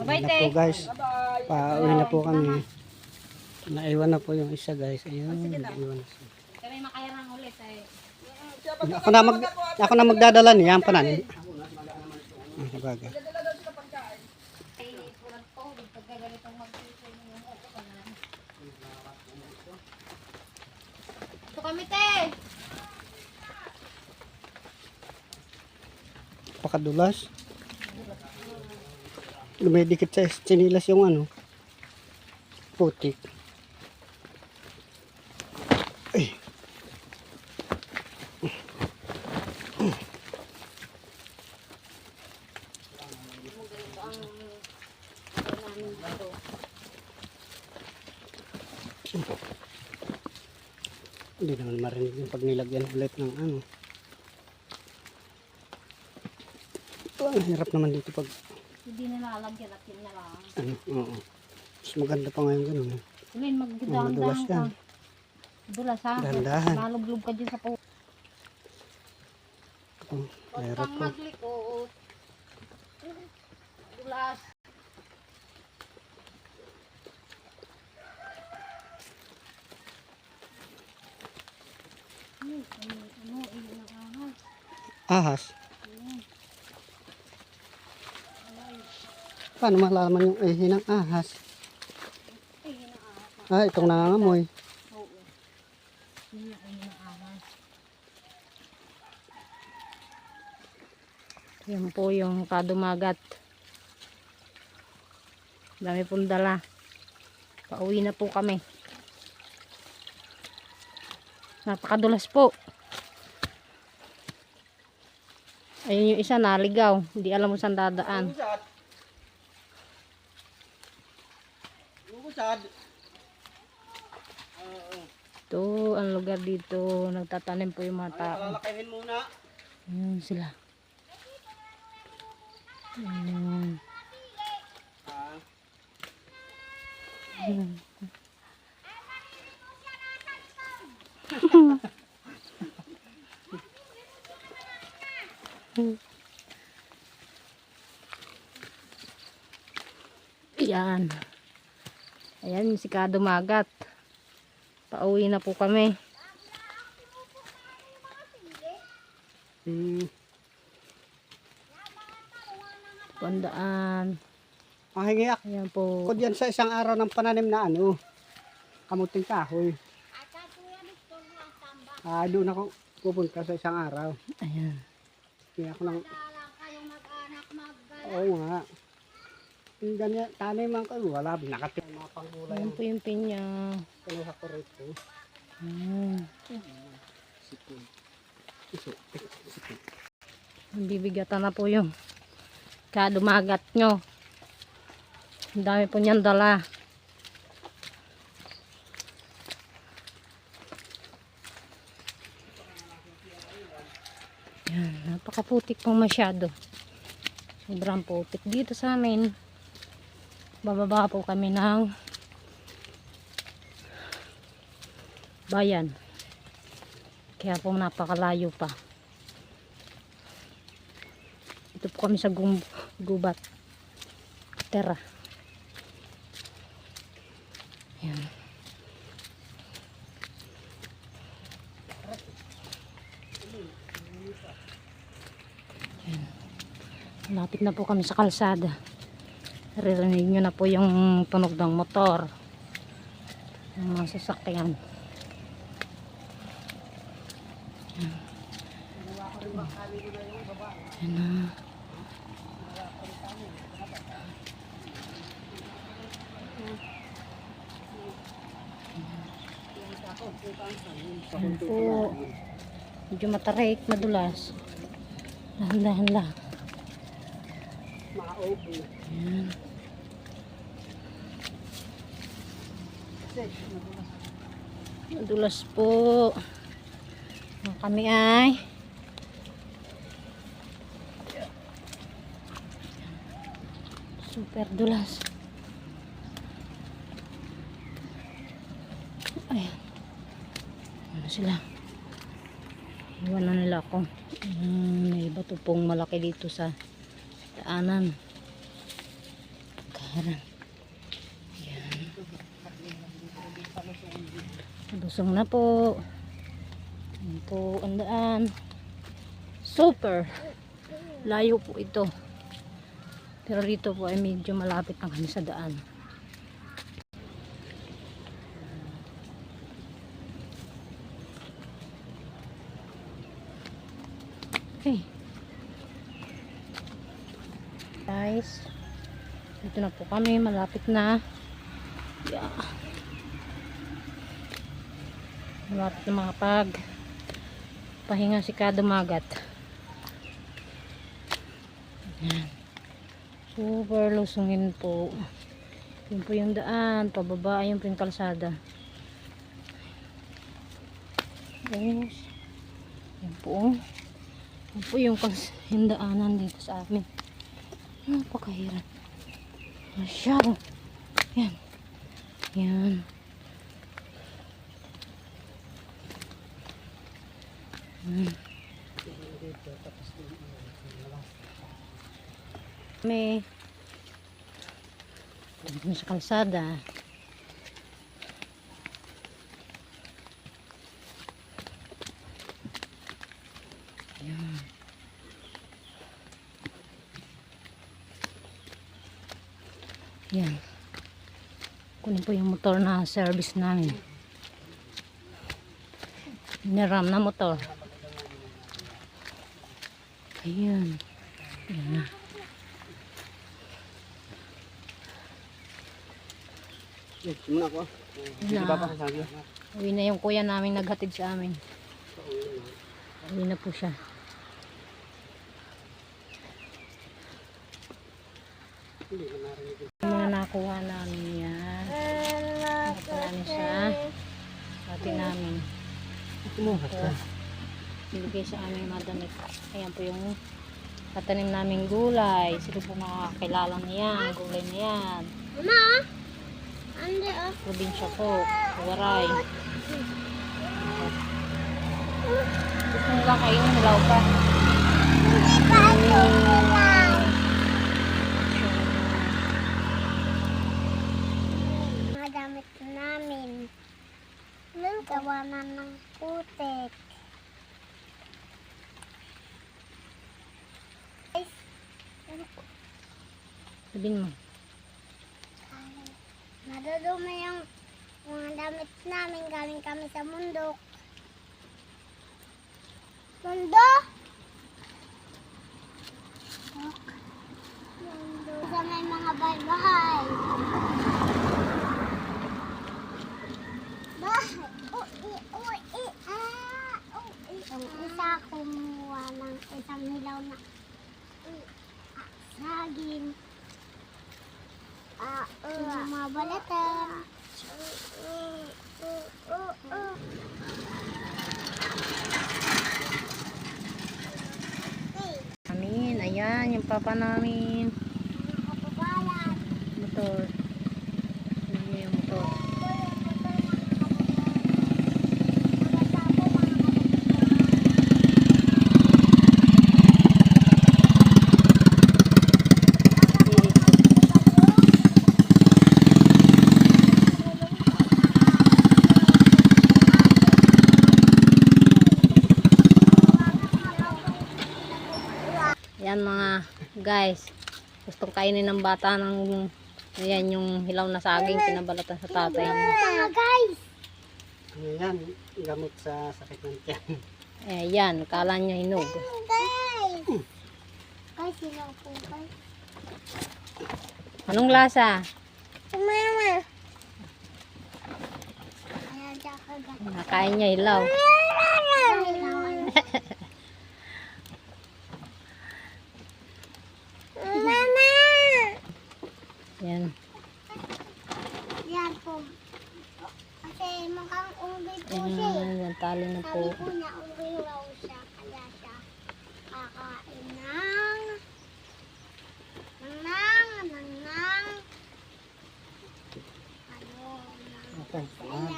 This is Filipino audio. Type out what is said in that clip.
Bye-bye, na te. po guys. Pauwi na po kami. Naiwan na po yung isa guys. Ayun, naiwan na siya. Kami makayarang ulit ay. Ako na mag ako na magdadala niya ang pananim. Ah, sabagay. Ay, pulang to. Pagka ganitong mag-isip yung upo ka na. Ito kami, te. Pakadulas. Lumidikit sa sinilas yung ano. Putik. Ay. Hindi naman marinig yung pag nilagyan ulit ng ano. Ang hirap naman dito pag Hindi na lalagyan at yun na lang. ano, oo. Mas maganda pa ngayon ganun. eh. Kulin, Madulas magdahan-dahan ka. Dulas ha. Dahan-dahan. Malublog ka dyan sa po. Oh, Huwag kang po. magliko. Dulas. Ano, ano, ano, ano, ano, Ahas. Paano malalaman yung ihi ng ahas? ay, hinaaha. Ah, itong nangangamoy. Oo. Na, ay, hinaaha. Yan po yung kadumagat. Dami pong dala. Pauwi na po kami. Napakadulas po. Ayun yung isa naligaw. Hindi alam mo saan dadaan. Ito, ang lugar dito. Nagtatanim po yung mga tao. Lalakayin muna. Ayun sila. Ayun. Ayun. Ayan. Ayan yung sikado magat. Pauwi na po kami. Hmm. Pandaan. Mahingi Ayan po. ako dyan sa isang araw ng pananim na ano. Kamuting kahoy. Ah, doon ako pupunta sa isang araw. Ayan. Kaya ako nang... Oo nga. Yung ganyan, taniman ko, wala, nakatin mga panggulay. Ayan po yung pinya. Kinuha ko rito. Ayan. Sipon. Iso. Bibigatan na po yung kadumagat nyo. Ang dami po niyan dala. Yan, napakaputik pong masyado. Sobrang putik. Dito sa amin, bababa po kami ng bayan. Kaya po napakalayo pa. Ito po kami sa gum gubat. Tera. Yan. Yan. Malapit na po kami sa kalsada. Ririnig nyo na po yung tunog ng motor. Yung mga sasakyan. Yan na. Yan po. Medyo matarik, madulas. Dahan-dahan lang. Maupo. Yan. Madulas po. Kami ay super dulas. Ayan. Ano sila? Iwan na nila ako. Mm, may bato pong malaki dito sa daanan. Ayan. Ayan. Lusong na po. Ayan po ang daan. Super. Layo po ito. Pero rito po ay medyo malapit lang kami sa daan. Okay. Guys, dito na po kami, malapit na. Yeah. Malapit na mga pag pahinga si kada magat. Ayan. Super lusungin po. Yun po yung daan, pababa, ayun po yung kalsada. Yes. Yan po. Yan po yung, kals- dito sa amin. Napakahirap. Masyado. Yan. Yan. Hmm. May dito sa kalsada. Yan. Yan. Kunin po yung motor na service namin. Niram na motor. Ayan. Ayan na. Muna ako. Na. Iba pa sa sabi. Uwi na yung kuya namin naghatid sa amin. Uwi na po siya. Hindi mga nakuha namin yan. Nakuha namin siya. Pati namin. Kumuha ka. Binigay sa aming mga damit. Ayan po yung katanim naming gulay. Sino po makakilala niyan? Gulay na yan. Mama? Probinsya po. Waray. Gusto nila kainin hilaw pa. Hindi pa ito lang. Mga damit namin. Gawa na ng putik. Sabihin mo. Nadudumi yung mga damit namin galing kami sa mundo. Mundo? Mundo. Sa may mga bahay-bahay. Papa namin. Yan mga guys. Gustong kainin ng bata ng ayan yung hilaw na saging pinabalatan sa tatay niya. Mga guys. Ano yan? Gamot sa sakit ng tiyan. Eh yan, kala niya hinog. Guys. Guys, sila po guys. Anong lasa? Mama. Ayan. Nakain niya hilaw. Mama! Yan. Po. Kasi mukhang unggoy po siya eh. Ayan, yan, tali na po. Sabi po niya, unggoy raw siya. Kaya siya kakain ng... ng... ng... ng... ng... ano... ng... Okay. Ayan,